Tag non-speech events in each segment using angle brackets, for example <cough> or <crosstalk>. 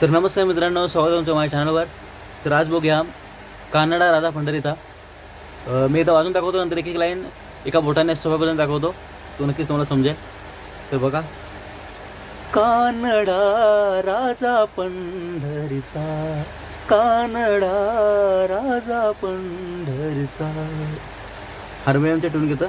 तर नमस्कार मित्रांनो स्वागत आहे तुमचं माझ्या चॅनलवर तर आज बघूया कानडा राजा पंढरीचा. मी इथं वाजून दाखवतो नंतर एक एक लाईन एका बोटाने सोप्यापर्यंत दाखवतो. तो नक्कीच तुम्हाला समजेल. तर बघा. कानडा राजा पंढरीचा. कानडा राजा पंढरीचा. हार्मोनियमच्या टून घेतं.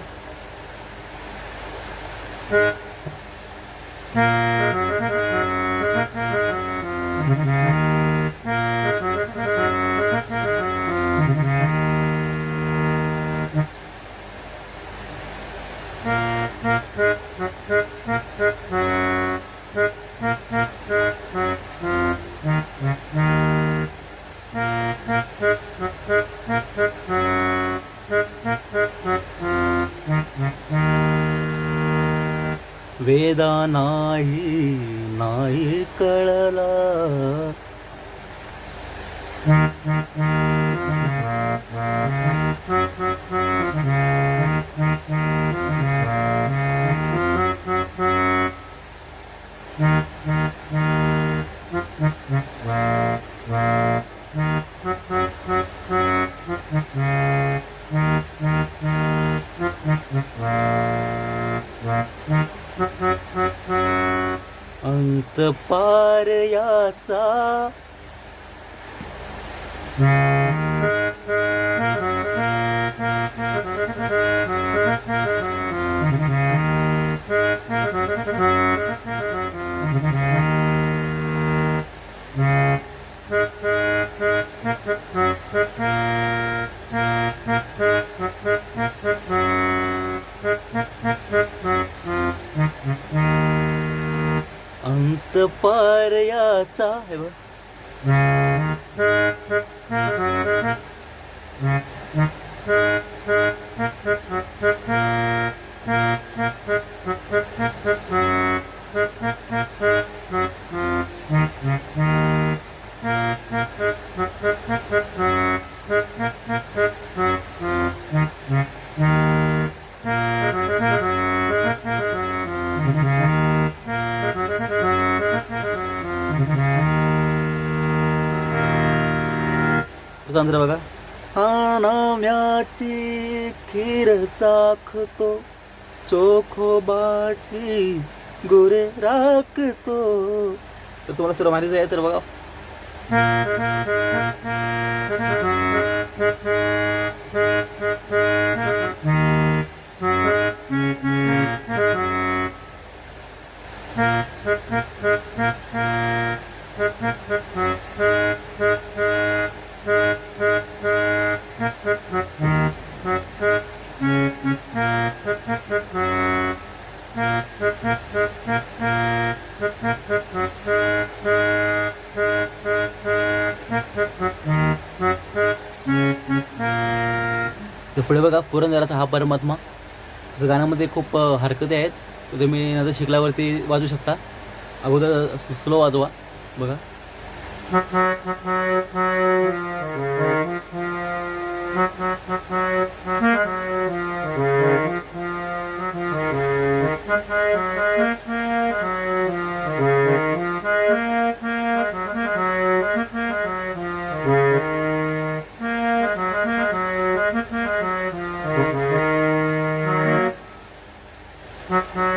वेदा नाही नाही कळला. पार याचा अंत पार याचा हे बघ Thank <laughs> you. अंतर बघा. हा खीर चाखतो चोखोबाची गोरे राखतो. तर तुम्हाला सर्व माहितीच आहे तर बघा. तर पुढे बघा पुरंदराचा हा परमात्मा. तसं गाण्यामध्ये खूप हरकते हरकती आहेत. तुम्ही नंतर शिकल्यावरती वाजू शकता. अगोदर स्लो वाजवा. बघा. Mm-hmm.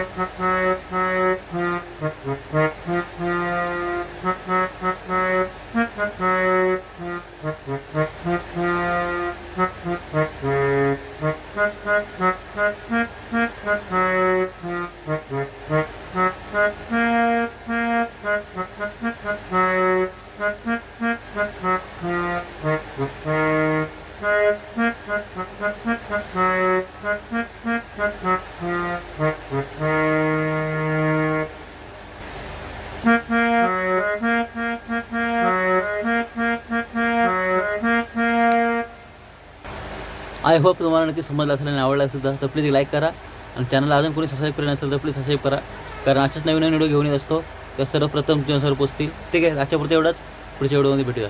Mm-hmm. आय होप तुम्हाला नक्की समजलं असेल आणि आवडलं असेल तर- प्लीज लाईक करा. आणि चॅनलला अजून कोणी सबस्क्राईब केलं नसेल तर प्लीज सबस्क्राईब करा. कारण अशाच नवीन नवीन व्हिडिओ घेऊन येत असतो. त्या सर्वप्रथम तुमच्यासमोर पोचतील. ठीक आहे आजच्या पुरते एवढंच. पुढच्या व्हिडिओमध्ये भेटूया.